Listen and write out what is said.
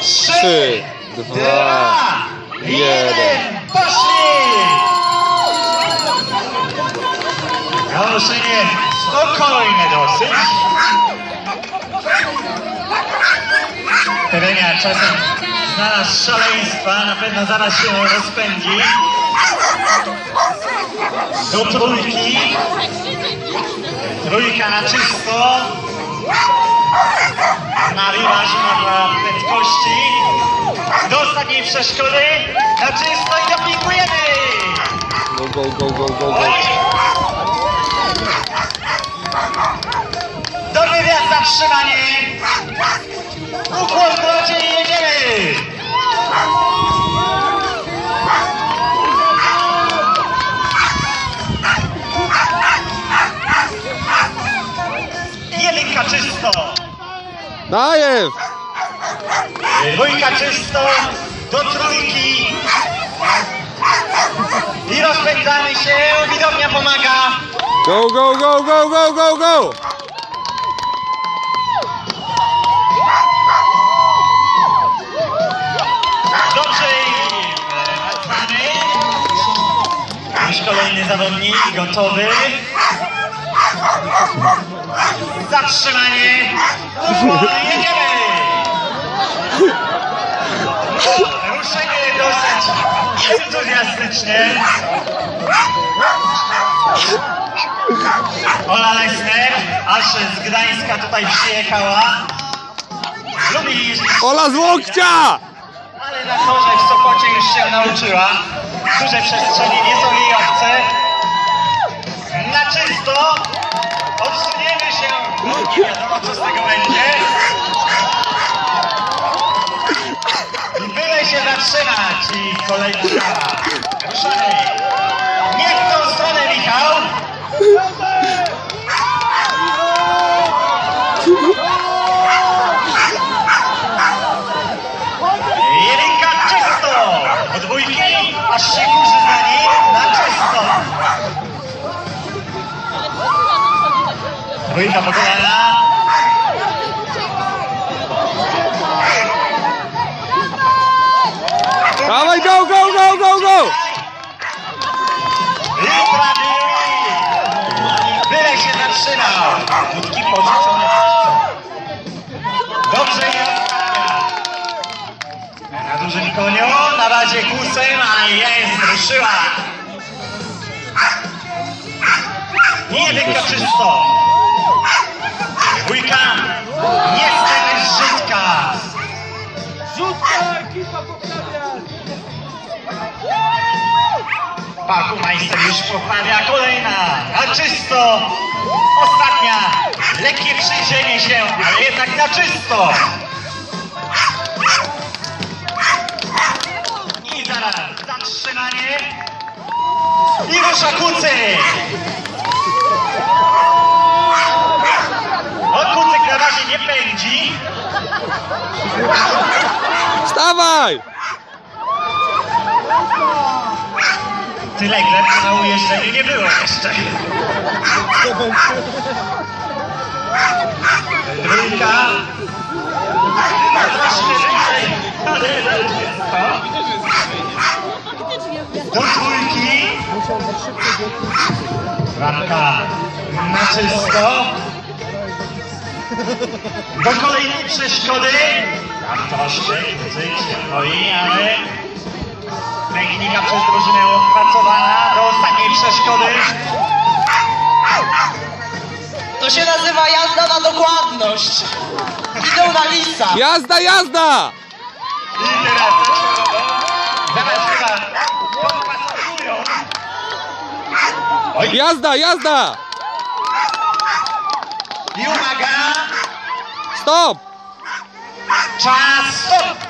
Trzy, dwa, jeden, poszli! Naruszenie spokojne dosyć. Terenia czasem znalazł szaleństwa, na pewno zaraz się rozpędzi. Do trójki. Trójka na czysto. Się na prędkości. Do ostatniej przeszkody. Na czysto i dopingujemy. Go, go, go, go, go, go. Dobry wiatr, zatrzymanie. Ukłon w locie i jedziemy. Daję! Dwójka czysto. Do trójki. I rozpędzamy się. Widownia pomaga. Go, go, go, go, go, go, go! Dobrze. Już kolejny zawodnik gotowy. Zatrzymanie. Jedziemy. Ruszenie dosyć entuzjastycznie. Ola Leśner, aż z Gdańska tutaj przyjechała. Lubi jeździć Ola z łokcia! ale na torze w Sopocie już się nauczyła. Duże przestrzenie nie są jej wiadomo co z tego będzie. I byle się zatrzymać i kolejna sprawa. Ruszamy. Nie w tą stronę Michał. Jedynka czysto! Od dwójki aż się Dwójka po kolana. Dawaj, go, go, go, go, go! I prawie Byle się zatrzymał. Krótki porzucony. Dobrze ostatnia. Na dużym koniu, na razie kusem, a jest, ruszyła. Jedynka czysto. Dwójka, niestety zrzutka. Parkumajster już poprawia kolejna, na czysto. Ostatnia, lekkie przyjrzenie się, ale jednak na czysto. I zaraz zatrzymanie. I rusza kucyk. Tyle gleb na ujeżdżeniu nie było jeszcze. Ale Do trójki. Ramka na czysto. Do kolejnej przeszkody. Tam troszkę się boi, ale technika przez drużynę opracowana. Do ostatniej przeszkody. To się nazywa jazda na dokładność. Idą na lisa. Jazda, jazda! I teraz zaraz. Oj, Jazda, jazda! i uwaga, Stop! czas, stop!